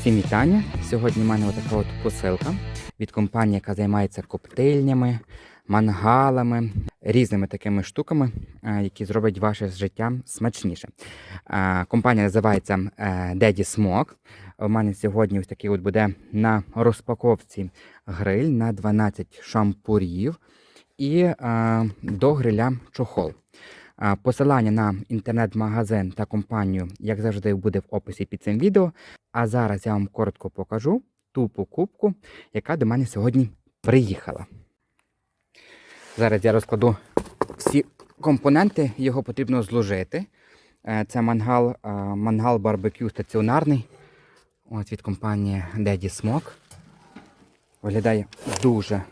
Всім вітання. Сьогодні в мене отака от посилка від компанії, яка займається коктейльнями, мангалами, різними такими штуками, е, які зроблять ваше життя смачніше. Е, Компанія називається е, Daddy Smoke. У мене сьогодні ось такий от буде на розпаковці гриль на 12 шампурів і до гриля чохол. Посилання на інтернет-магазин та компанію, як завжди, буде в описі під цим відео. А зараз я вам коротко покажу ту покупку, яка до мене сьогодні приїхала. Зараз я розкладу всі компоненти, його потрібно зложити. Е, Це мангал, е, мангал барбекю стаціонарний. Ось від компанії Daddy Smoke. Виглядає дуже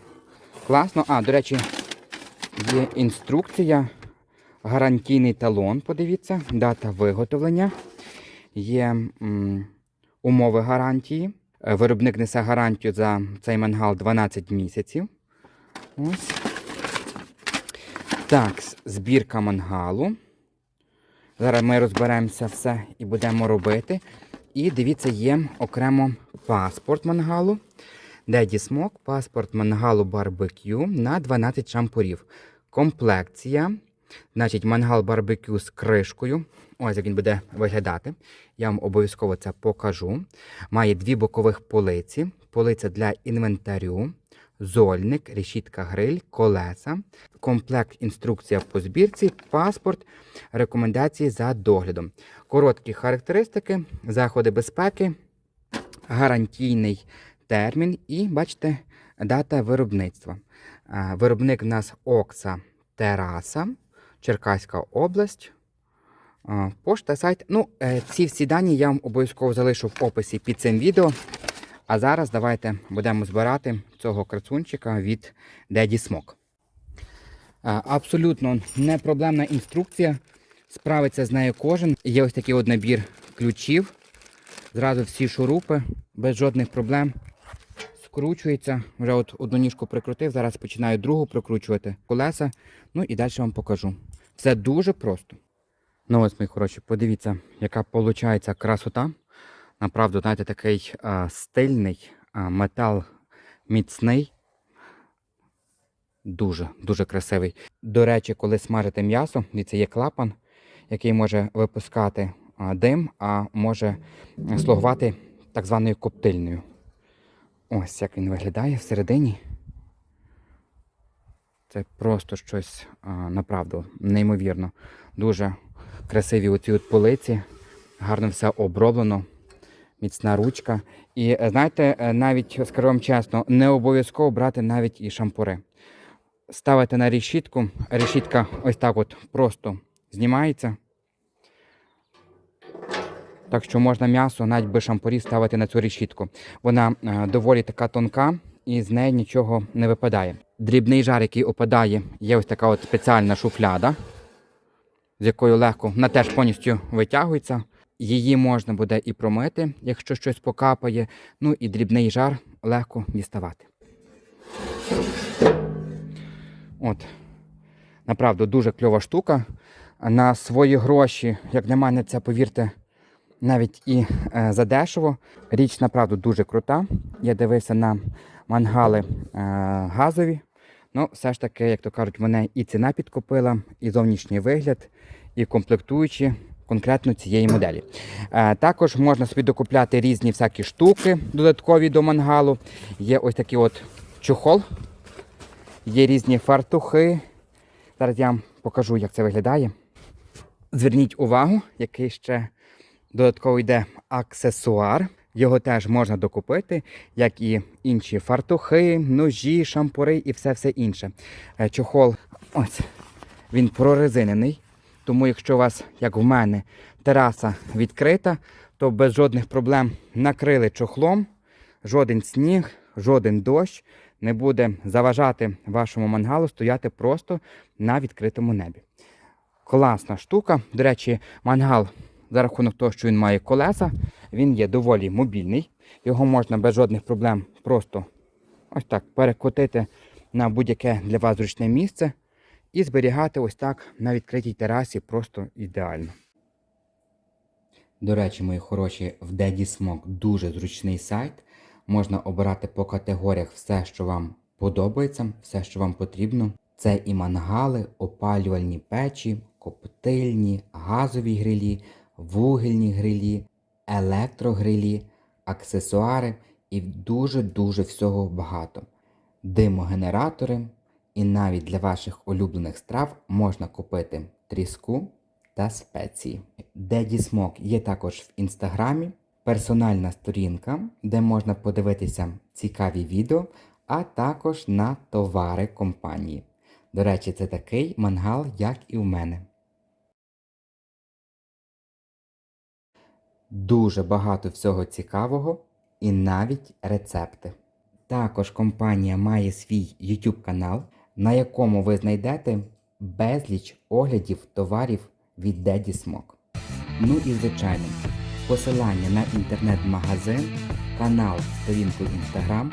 класно. А, до речі, є інструкція гарантійний талон, подивіться, дата виготовлення, є умови гарантії. Е, Виробник несе гарантію за цей мангал 12 місяців. Ось. Так, збірка мангалу. Зараз ми розберемося все і будемо робити. І дивіться, є окремо паспорт мангалу. Daddy Smoke, паспорт мангалу барбекю на 12 шампурів. Комплекція. Значить, мангал барбекю з кришкою. Ось як він буде виглядати. Я вам обов'язково це покажу. Має дві бокових полиці, полиця для інвентарю, зольник, решітка гриль, колеса, комплект інструкція по збірці, паспорт, рекомендації за доглядом. Короткі характеристики, заходи безпеки, гарантійний термін і, бачите, дата виробництва. Виробник в нас Окса Тераса. Черкаська область. Пошта, сайт. Ну, е, ці всі дані я вам обов'язково залишу в описі під цим відео. А зараз давайте будемо збирати цього красунчика від Smoke. А, Абсолютно непроблемна інструкція. Справиться з нею кожен. Є ось такий от набір ключів. Зразу всі шурупи, без жодних проблем. Скручується. Вже от одну ніжку прикрутив, зараз починаю другу прикручувати колеса. Ну і далі вам покажу. Все дуже просто. Ну ось, мої хороші, подивіться, яка виходить красота. Направду, знаєте, такий а, стильний а, метал міцний. Дуже, дуже красивий. До речі, коли смажите м'ясо, дивіться, є клапан, який може випускати а, дим, а може слугувати так званою коптильною. Ось як він виглядає всередині. Це просто щось направду неймовірно. Дуже красиві оці от полиці, гарно все оброблено, міцна ручка. І е, знаєте, е, навіть скажу вам чесно, не обов'язково брати навіть і шампури. Ставите на решітку, решітка ось так от просто знімається. Так що можна м'ясо навіть без шампурів ставити на цю решітку. Вона е, доволі така тонка і з неї нічого не випадає. Дрібний жар, який опадає, є ось така от спеціальна шуфляда, з якою легко вона теж повністю витягується. Її можна буде і промити, якщо щось покапає. Ну і дрібний жар легко діставати. От. Направду дуже кльова штука. На свої гроші, як для мене, це, повірте, навіть і е, задешево. Річ направду дуже крута. Я дивився на мангали е, газові. Ну, все ж таки, як то кажуть, мене і ціна підкупила, і зовнішній вигляд, і комплектуючі конкретно цієї моделі. Е, також можна собі докупляти різні всякі штуки додаткові до мангалу. Є ось такий от чохол, є різні фартухи. Зараз я вам покажу, як це виглядає. Зверніть увагу, який ще додатково йде аксесуар. Його теж можна докупити, як і інші фартухи, ножі, шампури і все все інше. Е, Чохол, ось він прорезинений. Тому, якщо у вас, як в мене, тераса відкрита, то без жодних проблем накрили чохлом, жоден сніг, жоден дощ не буде заважати вашому мангалу стояти просто на відкритому небі. Класна штука. До речі, мангал за рахунок того, що він має колеса, він є доволі мобільний. Його можна без жодних проблем просто ось так перекотити на будь-яке для вас зручне місце і зберігати ось так на відкритій терасі просто ідеально. До речі, мої хороші, в Daddy Smoke дуже зручний сайт. Можна обирати по категоріях все, що вам подобається, все, що вам потрібно. Це і мангали, опалювальні печі, коптильні, газові грилі, вугільні грилі, електрогрилі, аксесуари і дуже-дуже всього багато. Димогенератори, і навіть для ваших улюблених страв можна купити тріску та спеції. Daddy Smoke є також в інстаграмі, персональна сторінка, де можна подивитися цікаві відео, а також на товари компанії. До речі, це такий мангал, як і в мене. Дуже багато всього цікавого і навіть рецепти. Також компанія має свій YouTube канал, на якому ви знайдете безліч оглядів товарів від Daddy Smoke. Ну і звичайно, посилання на інтернет-магазин, канал, сторінку Instagram,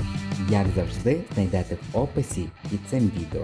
як завжди, знайдете в описі під цим відео.